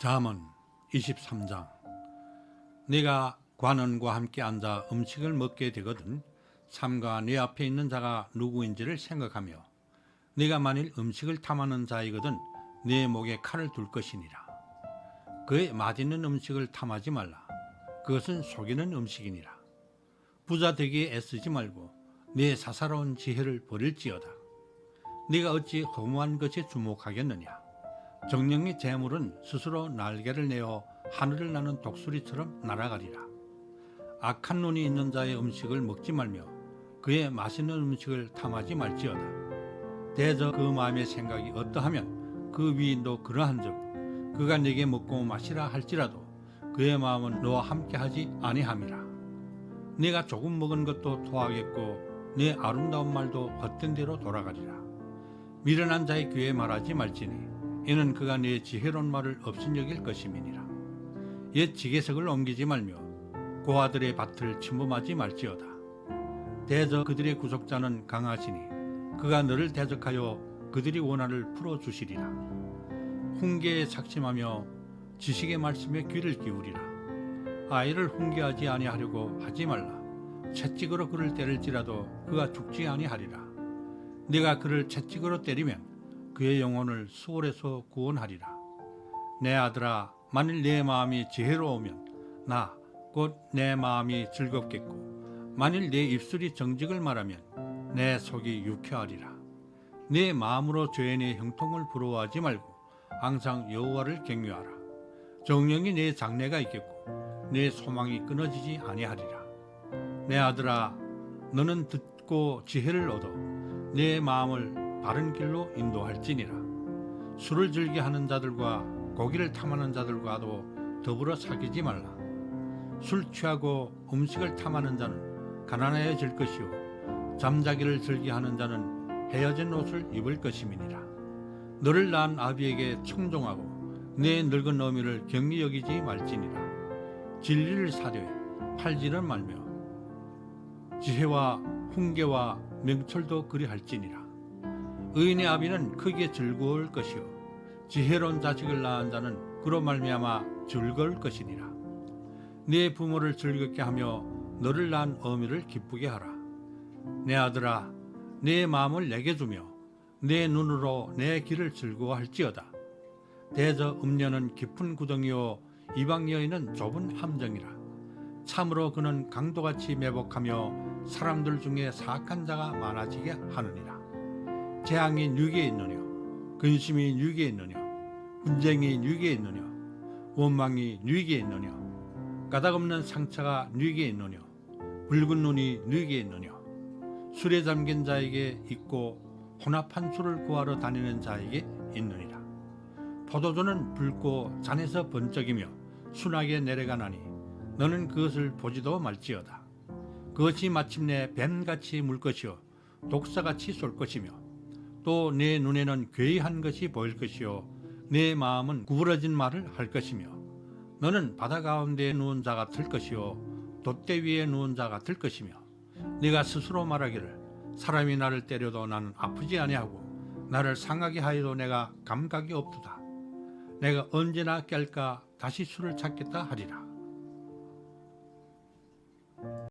잠언 23장. 네가 관원과 함께 앉아 음식을 먹게 되거든 삼가 네 앞에 있는 자가 누구인지를 생각하며 네가 만일 음식을 탐하는 자이거든 네 목에 칼을 둘 것이니라. 그의 맛있는 음식을 탐하지 말라. 그것은 속이는 음식이니라. 부자 되기에 애쓰지 말고 네 사사로운 지혜를 버릴지어다. 네가 어찌 허무한 것에 주목하겠느냐 정령의 재물은 스스로 날개를 내어 하늘을 나는 독수리처럼 날아가리라. 악한 눈이 있는 자의 음식을 먹지 말며 그의 맛있는 음식을 탐하지 말지어다. 대저 그 마음의 생각이 어떠하면 그 위인도 그러한즉 그가 네게 먹고 마시라 할지라도 그의 마음은 너와 함께하지 아니함이라. 네가 조금 먹은 것도 토하겠고 네 아름다운 말도 헛된 대로 돌아가리라. 미련한 자의 귀에 말하지 말지니 이는 그가 네 지혜로운 말을 없인여길 것임이니라. 옛 지게석을 옮기지 말며 고아들의 밭을 침범하지 말지어다. 대저 그들의 구속자는 강하시니 그가 너를 대적하여 그들이 원한을 풀어주시리라. 훈계에 작심하며 지식의 말씀에 귀를 기울이라. 아이를 훈계하지 아니하려고 하지 말라. 채찍으로 그를 때릴지라도 그가 죽지 아니하리라. 네가 그를 채찍으로 때리면 그의 영혼을 수월에서 구원하리라. 내 아들아, 만일 내 마음이 지혜로우면 나 곧 내 마음이 즐겁겠고, 만일 내 입술이 정직을 말하면 내 속이 유쾌하리라. 내 마음으로 죄인의 형통을 부러워하지 말고 항상 여호와를 경외하라. 정령이 내 장래가 있겠고 내 소망이 끊어지지 아니하리라. 내 아들아, 너는 듣고 지혜를 얻어 내 마음을 바른 길로 인도할지니라. 술을 즐겨 하는 자들과 고기를 탐하는 자들과도 더불어 사귀지 말라. 술 취하고 음식을 탐하는 자는 가난해질 것이요 잠자기를 즐겨 하는 자는 헤어진 옷을 입을 것임이니라. 너를 낳은 아비에게 청종하고 내 늙은 어미를 경리 여기지 말지니라. 진리를 사려 팔지는 말며 지혜와 훈계와 명철도 그리할지니라. 의인의 아비는 크게 즐거울 것이요 지혜로운 자식을 낳은 자는 그로 말미암아 즐거울 것이니라. 네 부모를 즐겁게 하며 너를 낳은 어미를 기쁘게 하라. 내 아들아, 내 마음을 내게 주며 내 눈으로 내 길을 즐거워할지어다. 대저 음녀는 깊은 구덩이요 이방 여인은 좁은 함정이라. 참으로 그는 강도같이 매복하며 사람들 중에 사악한 자가 많아지게 하느니라. 재앙이 누게 있느냐? 근심이 누게 있느냐? 분쟁이 누게 있느냐? 원망이 누게 있느냐? 까닭없는 상처가 누게 있느냐? 붉은 눈이 누게 있느냐? 술에 잠긴 자에게 있고 혼합한 술을 구하러 다니는 자에게 있느니라. 포도주는 붉고 잔에서 번쩍이며 순하게 내려가나니 너는 그것을 보지도 말지어다. 그것이 마침내 뱀같이 물 것이요 독사같이 쏠 것이며 또 내 눈에는 괴이한 것이 보일 것이요. 내 마음은 구부러진 말을 할 것이며 너는 바다 가운데 누운 자 같을 것이요. 돛대 위에 누운 자 같을 것이며 네가 스스로 말하기를 사람이 나를 때려도 나는 아프지 아니하고 나를 상하게 하여도 내가 감각이 없도다. 내가 언제나 깰까 다시 술을 찾겠다 하리라